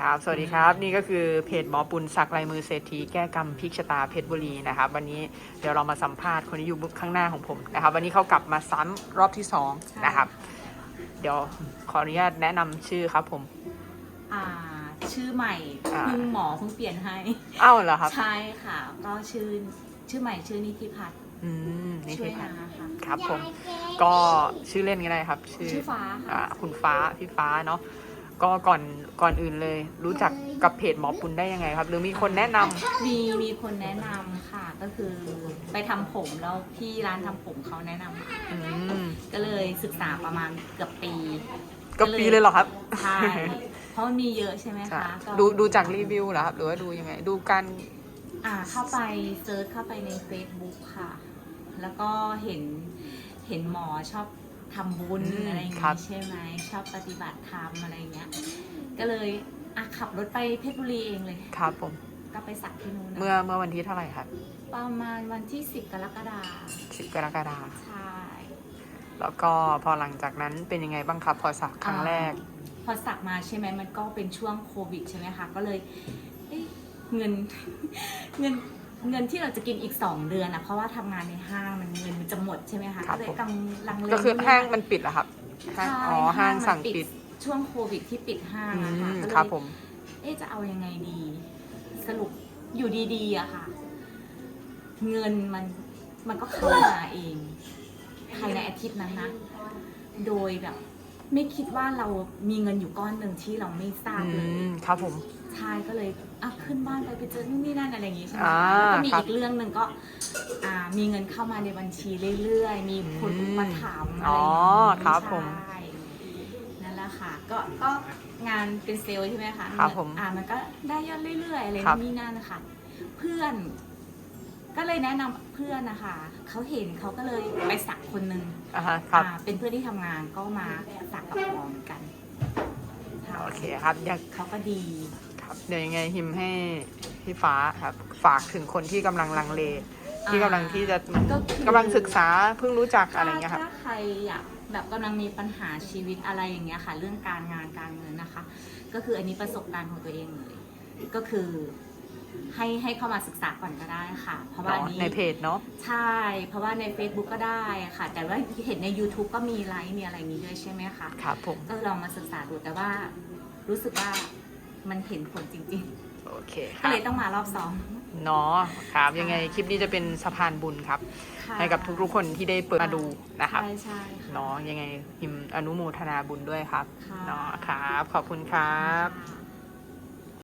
ครับ สวัสดีครับ นี่ก็คือเพจหมอปุณสักลายมือเศรษฐีแก้กรรมพลิกชะตาเพชรบุรีนะครับ วันนี้เดี๋ยวเรามาสัมภาษณ์คนที่อยู่ข้างหน้าของผมนะครับ วันนี้เขากลับมาซ้ำรอบที่สองนะครับ เดี๋ยวขออนุญาตแนะนำชื่อครับผม อ่า ชื่อใหม่อ่าเพิ่งหมอเพิ่งเปลี่ยนให้ อ้าวเหรอครับใช่ค่ะ ก็ชื่อชื่อใหม่ชื่อนิติพัฒน์อืมนี่ช่วคืยอครับนาค่ะ ครับผม ก็ชื่อเล่นก็ได้ครับ ชื่อชื่อฟ้าอ่าค่ะคุณฟ้าพี่ฟ้าเนาะ ก็ก่อนก่อนอื่นเลย รู้จักกับเพจหมอปุณได้ยังไงครับ หรือมีคนแนะนำ มีมีคนแนะนำค่ะก็คือไปทำผมแล้วพี่ร้านทำผมเขาแนะนำมาอืมก็เลยศึกษาประมาณเกือบปีก็ปีเลยเหรอครับ ใช่เพราะมันมีเยอะใช่ไหมใช่คะก็ดูดูจากรีวิวเหรอครับ หรือว่าดูยังไง ดูการอ่าเข้าไปเซิร์ชเข้าไปใน Facebook ค่ะ แล้วก็เห็นเห็นหมอชอบ ทำบุญอะไรอย่างงี้ใช่ไหมชอบปฏิบัติธรรมอะไรอย่างเงี้ย ก็เลยอะขับรถไปเพชรบุรีเองเลย ครับผม ก็ไปสักที่นู้นนะเมื่อเมื่อวันที่เท่าไหร่ครับประมาณวันที่10กรกฎาคม10กรกฎาคมใช่ แล้วก็พอหลังจากนั้นเป็นยังไงบ้างครับ พอสักครั้งแรก พอสักมาใช่ไหมมันก็เป็นช่วงโควิดใช่ไหมคะ ก็เลยเอ๊ะเงิน เงิน เงินที่เราจะกินอีก 2 เดือนอะเพราะว่าทำงานในห้างมันเงินมันจะหมดใช่ไหมคะครับก็เลยผม กำลังเลก็คือห้างมันปิดเหรอครับห้างใช่อ๋อห้างสั่งมันปิดช่วงโควิดที่ปิดห้างอือะค่ะมก็เลยครับผม เอ๊ะจะเอายังไงดี สรุปอยู่ดีๆอะค่ะ เงินมันมันก็เข้ามาเองภายในอาทิตย์นั้นนะ โดยแบบ ไม่คิดว่าเรามีเงินอยู่ก้อนหนึ่งที่เราไม่ทราบอืเลย มครับผม ใช่ก็เลยอะขึ้นบ้านไปไปเจอนู่นนี่นั่นอะไรอย่างงี้ใช่ไหมอ่าแล้วก็มีครับอีกเรื่องหนึ่งก็อ่ามีเงินเข้ามาในบัญชีเรื่อยๆ มีคนอืมอุปถัมภ์อะไรอ๋ออย่างงี้ครับผมใช่นั่นแหละค่ะก็ก็งานเป็นเซลล์ใช่ไหมคะครับผมอ่ามันก็ได้ยอดเรื่อยๆอะไรครับนี่นั่นนะคะเพื่อน ก็เลยแนะนำเพื่อนนะคะเขาเห็นเขาก็เลยไปสักคนหนึ่ง อ่าฮะครับ อ่าเป็นเพื่อนที่ทำงานก็มาสักกับหมอเหมือนกันค่ะโอเคครับอยากเขาก็ดี ครับ เดี๋ยวยังไงหิมให้พี่ฟ้าครับ ฝากถึงคนที่กำลังลังเล ที่กำลังที่จะก็คือ กำลังศึกษาเพิ่งรู้จักอะไรเงี้ยครับ ถ้าใครอยากแบบกำลังมีปัญหาชีวิตอะไรอย่างเงี้ยค่ะ เรื่องการงานการเงินนะคะ ก็คืออันนี้ประสบการณ์ของตัวเองเลย ก็คือให้ให้เข้ามาศึกษาก่อนก็ได้ค่ะ เพราะว่าอันนี้ในเพจเนาะ ใช่ เพราะว่าใน Facebook ก็ได้ค่ะ แต่ว่าเห็นใน YouTube ก็มีไลฟ์มีอะไรอย่างนี้ด้วยใช่ไหมคะ ครับผม ก็ลองมาศึกษาดูแต่ว่ารู้สึกว่า มันเห็นผลจริงโอเคคๆก็รับเลยต้องมารอบสองเนาะครับ ยังไงคลิปนี้จะเป็นสะพานบุญครับ ค่ะให้กับทุกๆคนที่ได้เปิดมาดูนะครับใช่ใช่ค่ะ เนาะยังไงหิมอนุโมทนาบุญด้วยครับค่ะ เนาะครับ ขอบคุณครับ ค่ะ